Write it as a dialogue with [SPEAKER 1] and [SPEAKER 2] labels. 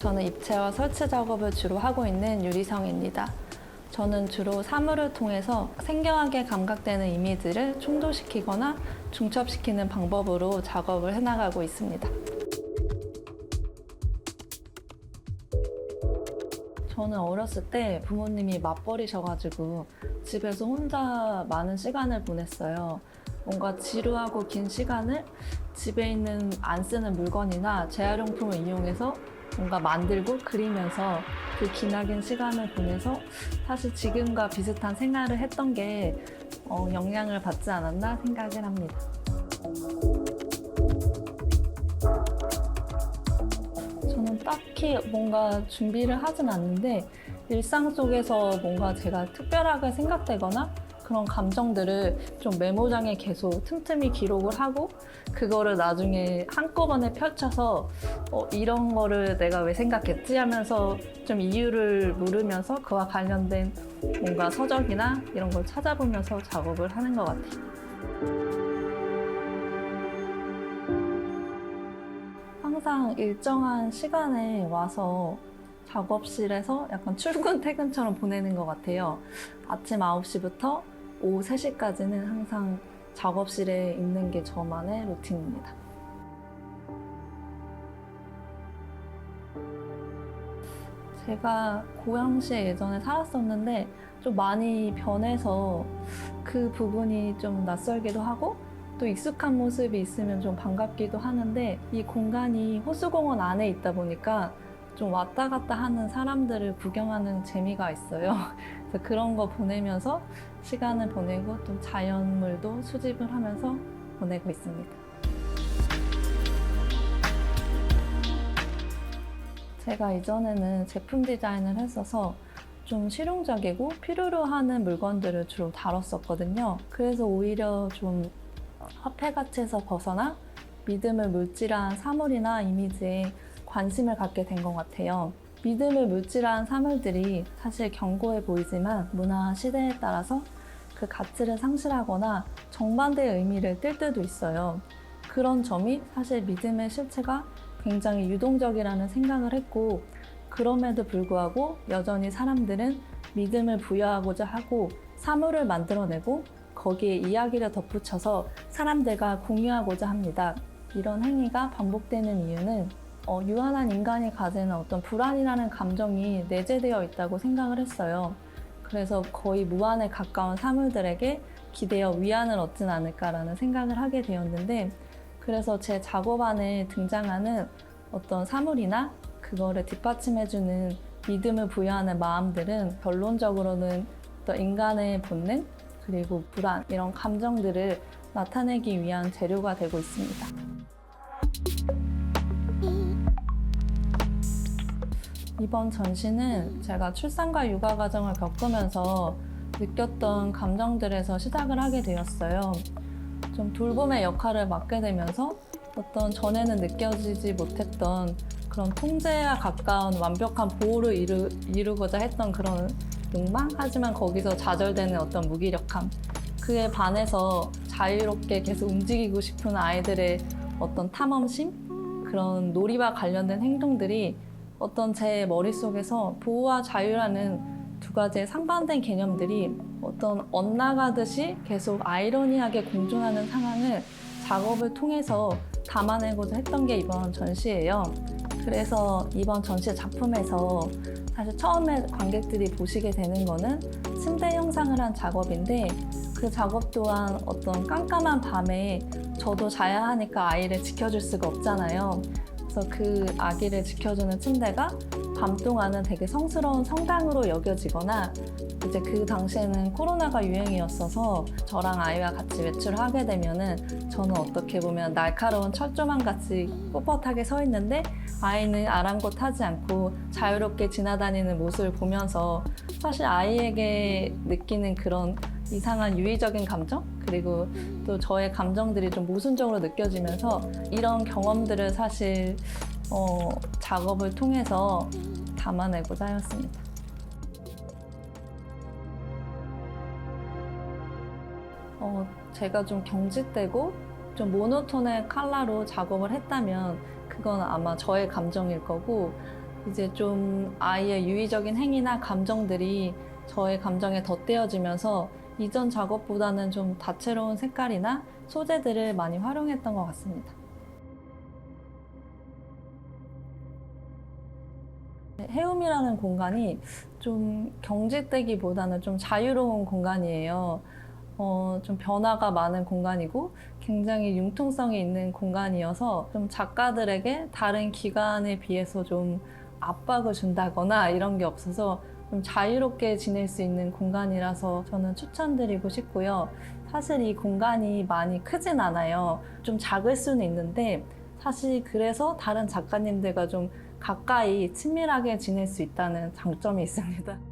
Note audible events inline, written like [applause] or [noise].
[SPEAKER 1] 저는 입체와 설치 작업을 주로 하고 있는 유리성입니다. 저는 주로 사물을 통해서 생경하게 감각되는 이미지를 충돌시키거나 중첩시키는 방법으로 작업을 해나가고 있습니다. 저는 어렸을 때 부모님이 맞벌이셔가지고 집에서 혼자 많은 시간을 보냈어요. 뭔가 지루하고 긴 시간을 집에 있는 안 쓰는 물건이나 재활용품을 이용해서 뭔가 만들고 그리면서 그 기나긴 시간을 보내서 사실 지금과 비슷한 생활을 했던 게 어, 영향을 받지 않았나 생각을 합니다. 딱히 뭔가 준비를 하진 않는데 일상 속에서 뭔가 제가 특별하게 생각되거나 그런 감정들을 좀 메모장에 계속 틈틈이 기록을 하고 그거를 나중에 한꺼번에 펼쳐서 어, 이런 거를 내가 왜 생각했지 하면서 좀 이유를 물으면서 그와 관련된 뭔가 서적이나 이런 걸 찾아보면서 작업을 하는 것 같아요. 항상 일정한 시간에 와서 작업실에서 약간 출근 퇴근처럼 보내는 것 같아요. 아침 9시부터 오후 3시까지는 항상 작업실에 있는 게 저만의 루틴입니다. 제가 고양시에 예전에 살았었는데 좀 많이 변해서 그 부분이 좀 낯설기도 하고 또 익숙한 모습이 있으면 좀 반갑기도 하는데 이 공간이 호수공원 안에 있다 보니까 좀 왔다 갔다 하는 사람들을 구경하는 재미가 있어요. [laughs] 그래서 그런 거 보내면서 시간을 보내고 또 자연물도 수집을 하면서 보내고 있습니다. 제가 이전에는 제품 디자인을 했어서 좀 실용적이고 필요로 하는 물건들을 주로 다뤘었거든요. 그래서 오히려 좀 화폐 가치에서 벗어나 믿음을 물질한 사물이나 이미지에 관심을 갖게 된 것 같아요. 믿음을 물질한 사물들이 사실 견고해 보이지만 문화 시대에 따라서 그 가치를 상실하거나 정반대의 의미를 띨 때도 있어요. 그런 점이 사실 믿음의 실체가 굉장히 유동적이라는 생각을 했고 그럼에도 불구하고 여전히 사람들은 믿음을 부여하고자 하고 사물을 만들어내고 거기에 이야기를 덧붙여서 사람들과 공유하고자 합니다. 이런 행위가 반복되는 이유는 어, 유한한 인간이 가지는 어떤 불안이라는 감정이 내재되어 있다고 생각을 했어요. 그래서 거의 무한에 가까운 사물들에게 기대어 위안을 얻진 않을까라는 생각을 하게 되었는데 그래서 제 작업 안에 등장하는 어떤 사물이나 그거를 뒷받침해주는 믿음을 부여하는 마음들은 결론적으로는 인간의 본능 그리고 불안 이런 감정들을 나타내기 위한 재료가 되고 있습니다. 이번 전시는 제가 출산과 육아 과정을 겪으면서 느꼈던 감정들에서 시작을 하게 되었어요. 좀 돌봄의 역할을 맡게 되면서 어떤 전에는 느껴지지 못했던 그런 통제와 가까운 완벽한 보호를 이루, 이루고자 했던 그런 욕망? 하지만 거기서 좌절되는 어떤 무기력함. 그에 반해서 자유롭게 계속 움직이고 싶은 아이들의 어떤 탐험심? 그런 놀이와 관련된 행동들이 어떤 제 머릿속에서 보호와 자유라는 두 가지의 상반된 개념들이 어떤 엇나가듯이 계속 아이러니하게 공존하는 상황을 작업을 통해서 담아내고자 했던 게 이번 전시예요. 그래서 이번 전시 작품에서 사실 처음에 관객들이 보시게 되는 거는 침대 형상을 한 작업인데 그 작업 또한 어떤 깜깜한 밤에 저도 자야 하니까 아이를 지켜줄 수가 없잖아요. 그래서 그 아기를 지켜주는 침대가 밤 동안은 되게 성스러운 성당으로 여겨지거나 이제 그 당시에는 코로나가 유행이었어서 저랑 아이와 같이 외출을 하게 되면은 저는 어떻게 보면 날카로운 철조망 같이 뻣뻣하게 서 있는데 아이는 아랑곳하지 않고 자유롭게 지나다니는 모습을 보면서 사실 아이에게 느끼는 그런 이상한 유의적인 감정 그리고 또 저의 감정들이 좀 모순적으로 느껴지면서 이런 경험들을 사실 어, 작업을 통해서 담아내고자 하였습니다. 어, 제가 좀 경직되고 좀 모노톤의 컬러로 작업을 했다면 그건 아마 저의 감정일 거고 이제 좀 아이의 유의적인 행위나 감정들이 저의 감정에 덧대어지면서 이전 작업보다는 좀 다채로운 색깔이나 소재들을 많이 활용했던 것 같습니다. 네, 해움이라는 공간이 좀 경직되기보다는 좀 자유로운 공간이에요. 어, 좀 변화가 많은 공간이고 굉장히 융통성이 있는 공간이어서 좀 작가들에게 다른 기관에 비해서 좀 압박을 준다거나 이런 게 없어서 좀 자유롭게 지낼 수 있는 공간이라서 저는 추천드리고 싶고요. 사실 이 공간이 많이 크진 않아요. 좀 작을 수는 있는데 사실 그래서 다른 작가님들과 좀 가까이 친밀하게 지낼 수 있다는 장점이 있습니다.